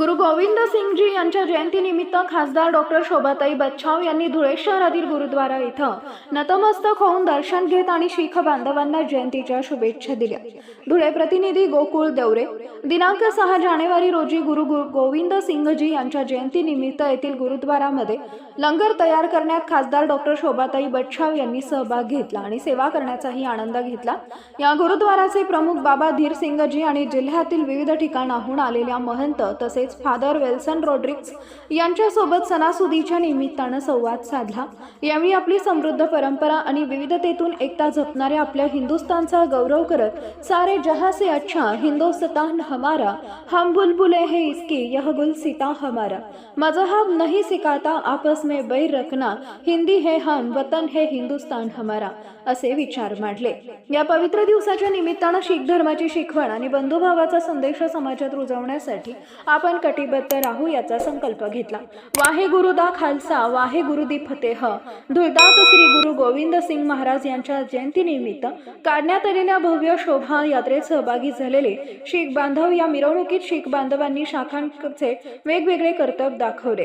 गुरु गोविंद सिंगजी यांच्या जयंतीनिमित्त खासदार डॉक्टर शोभाताई बच्छाव यांनी धुळे शहरातील गुरुद्वारा इथं नतमस्तक होऊन दर्शन घेत आणि शीख बांधवांना जयंतीच्या शुभेच्छा दिल्या. धुळे प्रतिनिधी गोकुळ देवरे दिनांक सहा जानेवारी रोजी गुरु गोविंद सिंगजी यांच्या जयंतीनिमित्त येथील गुरुद्वारामध्ये लंगर तयार करण्यात खासदार डॉक्टर शोभाताई बच्छाव यांनी सहभाग घेतला आणि सेवा करण्याचाही आनंद घेतला. या गुरुद्वाराचे प्रमुख बाबा धीर सिंगजी आणि जिल्ह्यातील विविध ठिकाणाहून आलेल्या महंत तसेच तसेच फादर वेल्सन रोड्रिक्स यांच्यासोबत सणासुदीच्या निमित्तानं संवाद साधला. यावेळी आपली समृद्ध परंपरा आणि विविधतेतून एकता जपणाऱ्या आपल्या हिंदुस्थानचा गौरव करत सारे जहा से अच्छा हिंदुस्तान हमारा हम बुलबुले है इसकी यह गुल सीता हमारा. मजहब नहीं सिखाता आपस में बैर रखना हिंदी है हम वतन है हिंदुस्तान हमारा असे विचार मांडले. या पवित्र दिवसाच्या निमित्तानं शीख धर्माची शिकवण आणि बंधुभावाचा संदेश समाजात रुजवण्यासाठी आपण कटिबद्ध राहू याचा संकल्प घेतला. वाहे गुरुदा खालसा वाहे गुरुदी फतेह. धुळदात श्री गुरु गोविंद सिंग महाराज यांच्या जयंतीनिमित्त काढण्यात आलेल्या भव्य शोभा यात्रेत सहभागी झालेले शीख बांधव या मिरवणुकीत शीख बांधवांनी शाखांचे वेगवेगळे कर्तव्य दाखवले.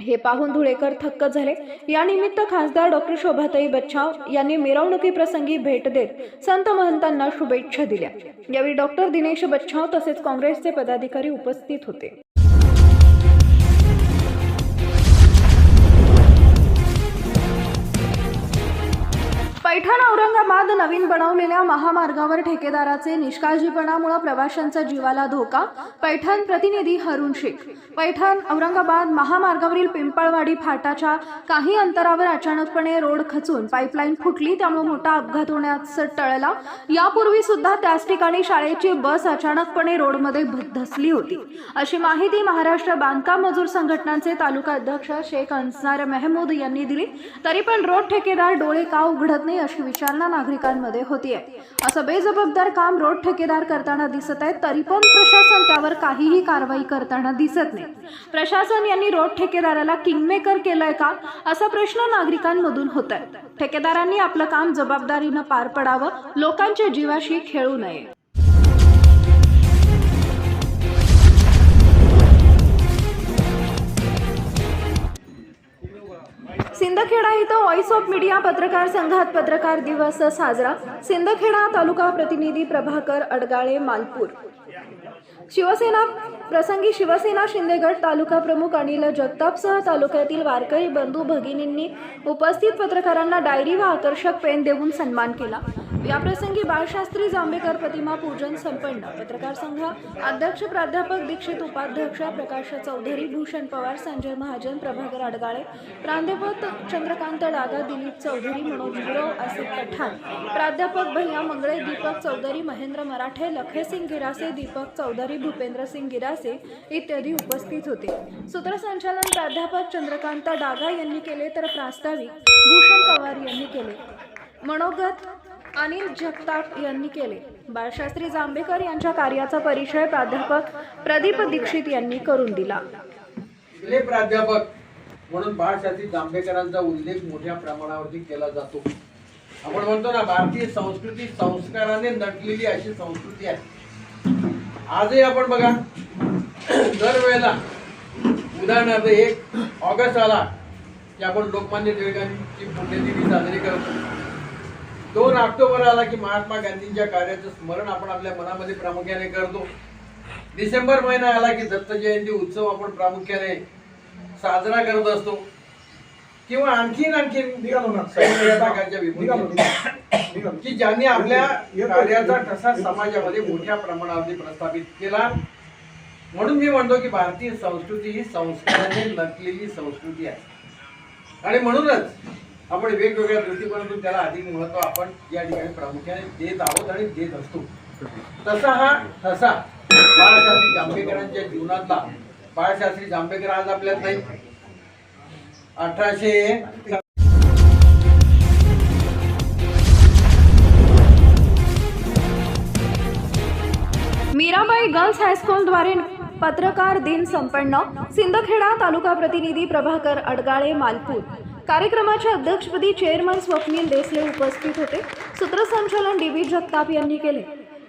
हे पाहून धुळेकर थक्क झाले. यानिमित्त खासदार डॉक्टर शोभाताई बच्छाव यांनी मिरवणुकी प्रसंगी भेट देत संत महंतांना शुभेच्छा दिल्या. यावेळी डॉक्टर दिनेश बच्छाव तसेच काँग्रेसचे पदाधिकारी उपस्थित होते. पैठण औरंगाबाद नवीन बनवलेल्या महामार्गावर ठेकेदाराचे निष्काळजीपणामुळे प्रवाशांचा जीवाला धोका पैठण प्रतिनिधी हरुण शेख. पैठण औरंगाबाद महामार्गावरील पिंपळवाडी फाटाच्या काही अंतरावर अचानकपणे रोड खचून पाईपलाईन फुटली त्यामुळे मोठा अपघात होण्यास टळला. यापूर्वी सुद्धा त्याच ठिकाणी शाळेची बस अचानकपणे रोडमध्ये धसली होती. अशी माहिती महाराष्ट्र बांधकाम मजूर संघटनांचे तालुका अध्यक्ष शेख अन्सार मेहमूद यांनी दिली. तरी पण रोड ठेकेदार डोळे का उघडत नाही अशी विचारणा नागरिकांमध्ये होतीये. असं बेजबाबदार काम रोड ठेकेदार करताना दिसत आहे तरी पण प्रशासन त्यावर काहीही कारवाई करताना दिसत नाही. प्रशासन यांनी रोड ठेकेदाराला किंगमेकर केलंय का? असा प्रश्न नागरिकांमधून होत आहे ठेकेदारांनी आपलं काम जबाबदारीनं पार पडावं लोकांच्या जीवाशी खेळू नये. सिंदखेडा इथं व्हॉइस ऑफ मीडिया पत्रकार संघात पत्रकार दिवस साजरा. सिंदखेडा तालुका प्रतिनिधी प्रभाकर अडगाळे मालपूर. शिवसेना प्रसंगी शिवसेना शिंदेगड तालुका प्रमुख अनिल जगतापसह तालुक्यातील वारकरी बंधू भगिनींनी उपस्थित पत्रकारांना डायरी व आकर्षक पेन देऊन सन्मान केला. याप्रसंगी बाळशास्त्री जांभेकर प्रतिमा पूजन संपन्न. पत्रकार संघ अध्यक्ष प्राध्यापक दीक्षित उपाध्यक्ष प्रकाश चौधरी भूषण पवार संजय महाजन प्रभाकर अडगाळे प्राध्यापक चंद्रकांत डागा दिलीप चौधरी मनोज गुरव आसिफ पठाण प्राध्यापक भैया मंगळे दीपक चौधरी महेंद्र मराठे लखेसिंग गिरासे दीपक चौधरी भूपेंद्रसिंग गिरासे इत्यादी उपस्थित होते. सूत्रसंचालन प्राध्यापक चंद्रकांत डागा यांनी केले तर प्रास्ताविक भूषण पवार यांनी केले. मनोगत अनिल जगताप यांनी केले. बाळशास्त्री जांभेकर यांच्या कार्याचा परिचय प्राध्यापक प्रदीप दीक्षित यांनी करून दिला. प्राध्यापक म्हणून बाळशास्त्री जांभेकरांचा उल्लेख मोठ्या प्रमाणावरती केला जातो. आपण म्हणतो ना भारतीय संस्कृती संस्काराने नटलेली अशी संस्कृती आहे. आजही आपण बघा दरवेळेला उदाहरणार्थ एक ऑगस्ट आला की आपण लोकमान्य टिळकांची पुण्यतिथी साजरी करतो दोन ऑक्टोबर आला की महात्मा गांधींच्या कार्याचं स्मरण आपण आपल्या मनामध्ये प्रामुख्याने करतो. डिसेंबर महिना आला की दत्त जयंती उत्सव आपण प्रामुख्याने साजरा करत असतो. किंवा आणखीन आणखीन की ज्यांनी आपल्या कार्याचा ठसा समाजामध्ये मोठ्या प्रमाणावरती प्रस्थापित केला. म्हणून मी म्हणतो की भारतीय संस्कृती ही संस्काराने नटलेली संस्कृती आहे. आणि म्हणूनच आपण वेगवेगळ्या दृष्टिकोनातून त्याला अधिक महत्त्व आपण या ठिकाणी प्रामुख्याने देत आहोत आणि देत असतो. तसा हा ठसा बाळशास्त्री जांभेकरांच्या जीवनातला. बाळशास्त्री जांभेकर आज आपल्यात नाही अठराशे मीराबाई गर्ल्स हायस्कूलद्वारे पत्रकार दिन संपन्न. सिंदखेडा तालुका प्रतिनिधी प्रभाकर अडगाळे मालपूर. कार्यक्रमाच्या अध्यक्षपदी चेअरमन स्वप्नील देसले उपस्थित होते. सूत्रसंचालन डी बी जगताप यांनी केले.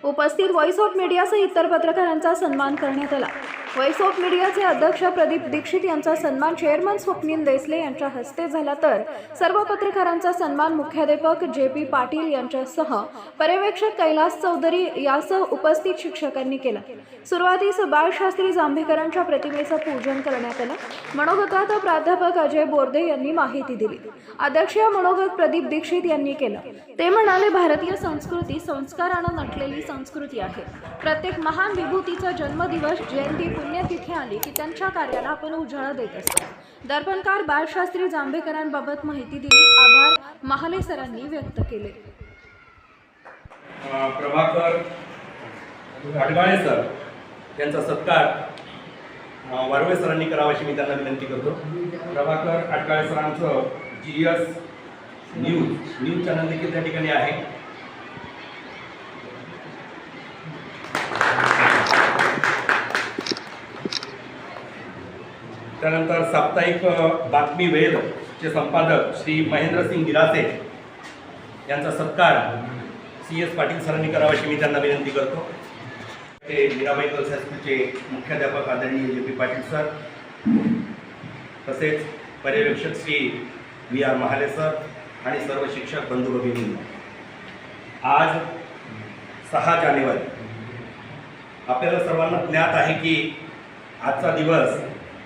उपस्थित व्हॉइस ऑफ मीडियासह इतर पत्रकारांचा सन्मान करण्यात आला. व्हॉइस ऑफ मीडियाचे अध्यक्ष प्रदीप दीक्षित यांचा सन्मान चेअरमन स्वप्नील देसले यांच्या हस्ते झाला तर. सर्व पत्रकारांचा सन्मान मुख्याध्यापक जे पी पाटील यांच्यासह पर्यवेक्षक कैलास चौधरी यासह उपस्थित शिक्षकांनी केला. सुरुवातीस बाळशास्त्री जांभेकरांच्या प्रतिमेचं पूजन करण्यात आलं. मनोगतात प्राध्यापक अजय बोर्दे यांनी माहिती दिली. अध्यक्षीय मनोगत प्रदीप दीक्षित यांनी केलं. ते म्हणाले भारतीय संस्कृती संस्कारानं नटलेली संस्कृती आहे. प्रत्येक महान विभूतीचा जन्मदिवस जयंती पुण्यतिथी आली की त्यांच्या कार्याला आपण उजाळा देत असतो. दर्पणकार बाळशास्त्री जांभेकरांबाबत माहिती दिली. आभार. महाले सरांनी व्यक्त केले. प्रभाकर अडगाळे सर यांचा सत्कार अ, वारवे सरांनी करावा अशी मी त्यांना विनंती करतो. प्रभाकर अडगाळे सरांचं G S news news channel देखील त्या ठिकाणी आहे. त्यानंतर साप्ताहिक बातमी वेदचे संपादक श्री महेंद्रसिंग गिरासे यांचा सत्कार सी एस पाटील सरांनी करावा अशी मी त्यांना विनंती करतो. ते मीराबाई गर्ल्स हायस्कूलचे मुख्याध्यापक आदरणीय जे पी पाटील सर तसेच पर्यवेक्षक Shri V R Mahale sir आणि सर्व शिक्षक बंधू भगिनी आज सहा जानेवारी. आपल्याला सर्वांना ज्ञात आहे की आजचा दिवस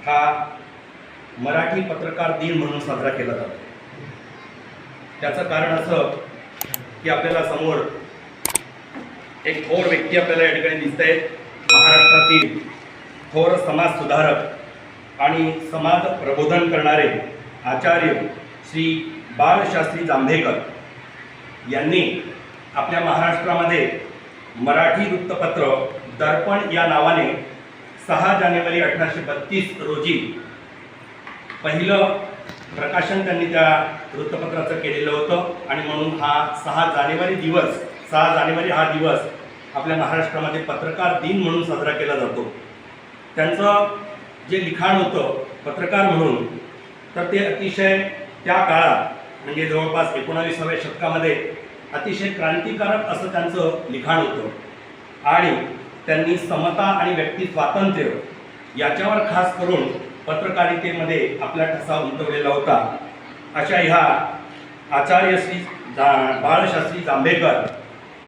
हा मराठी पत्रकार दिन म्हणून साजरा केला जातो. त्याचं कारण असं की आपल्याला समोर एक थोर व्यक्ती आपल्याला या ठिकाणी दिसत आहेत महाराष्ट्रातील थोर समाज सुधारक आणि समाज प्रबोधन करणारे आचार्य श्री बाळशास्त्री जांभेकर यांनी आपल्या महाराष्ट्रामध्ये मराठी वृत्तपत्र दर्पण या नावाने सहा जानेवारी अठराशे बत्तीस रोजी पहिलं प्रकाशन त्यांनी त्या वृत्तपत्राचं केलेलं होतं. आणि म्हणून हा सहा जानेवारी दिवस सहा जानेवारी हा दिवस आपल्या महाराष्ट्रामध्ये पत्रकार दिन म्हणून साजरा केला जातो. त्यांचं जे लिखाण होतं पत्रकार म्हणून तर ते अतिशय त्या काळात म्हणजे जवळपास एकोणावीसाव्या शतकामध्ये अतिशय क्रांतिकारक असं त्यांचं लिखाण होतं. आणि त्यांनी समता आणि व्यक्ती स्वातंत्र्य याच्यावर खास करून पत्रकारितेमध्ये आपला ठसा उमटवलेला होता. अशा ह्या आचार्य श्री जा बाळशास्त्री जांभेकर